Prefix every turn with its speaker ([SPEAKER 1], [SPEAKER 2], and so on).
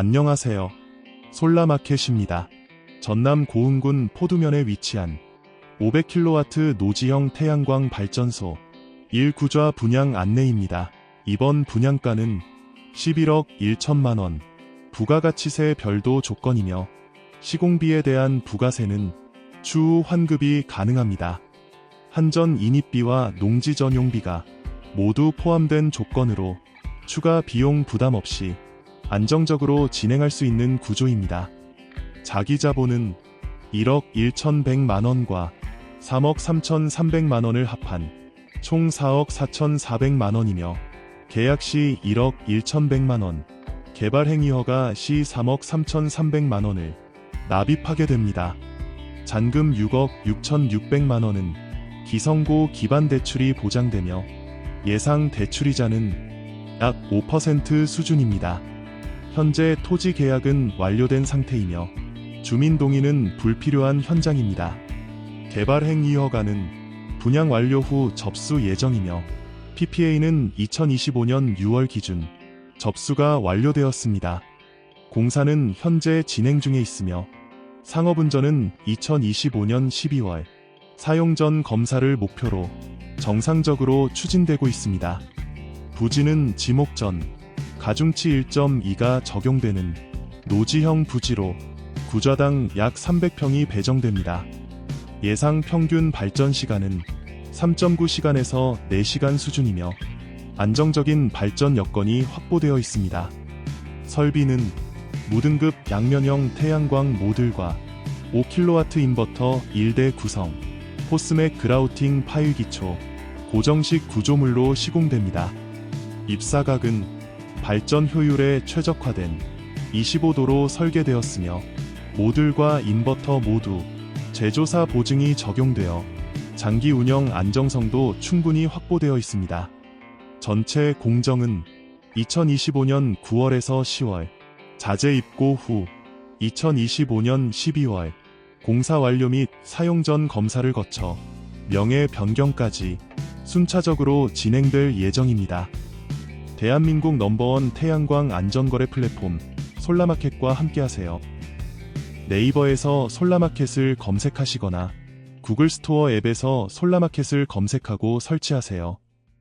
[SPEAKER 1] 안녕하세요. 솔라마켓입니다. 전남 고흥군 포두면에 위치한 500kW 노지형 태양광 발전소 1구좌 분양 안내입니다. 이번 분양가는 11억 1천만 원, 부가가치세 별도 조건이며 시공비에 대한 부가세는 추후 환급이 가능합니다. 한전 인입비와 농지 전용비가 모두 포함된 조건으로 추가 비용 부담 없이 안정적으로 진행할 수 있는 구조입니다. 자기 자본은 1억 1,100만 원과 3억 3,300만 원을 합한 총 4억 4,400만 원이며 계약 시 1억 1,100만 원, 개발 행위 허가 시 3억 3,300만 원을 납입하게 됩니다. 잔금 6억 6,600만 원은 기성고 기반 대출이 보장되며 예상 대출이자는 약 5% 수준입니다. 현재 토지 계약은 완료된 상태이며 주민 동의는 불필요한 현장입니다. 개발 행위 허가는 분양 완료 후 접수 예정이며 PPA는 2025년 6월 기준 접수가 완료되었습니다. 공사는 현재 진행 중에 있으며 상업운전은 2025년 12월 사용 전 검사를 목표로 정상적으로 추진되고 있습니다. 부지는 지목전 가중치 1.2가 적용되는 노지형 부지로 구좌당 약 300평이 배정됩니다. 예상 평균 발전 시간은 3.9시간에서 4시간 수준이며 안정적인 발전 여건이 확보되어 있습니다. 설비는 무등급 양면형 태양광 모듈과 5kW 인버터 1대 구성, 포스맥 그라우팅 파일 기초, 고정식 구조물로 시공됩니다. 입사각은 발전 효율에 최적화된 25도로 설계되었으며 모듈과 인버터 모두 제조사 보증이 적용되어 장기 운영 안정성도 충분히 확보되어 있습니다. 전체 공정은 2025년 9월에서 10월, 자재 입고 후 2025년 12월, 공사 완료 및 사용 전 검사를 거쳐 명예 변경까지 순차적으로 진행될 예정입니다. 대한민국 넘버원 태양광 안전거래 플랫폼 솔라마켓과 함께하세요. 네이버에서 솔라마켓을 검색하시거나 구글 스토어 앱에서 솔라마켓을 검색하고 설치하세요.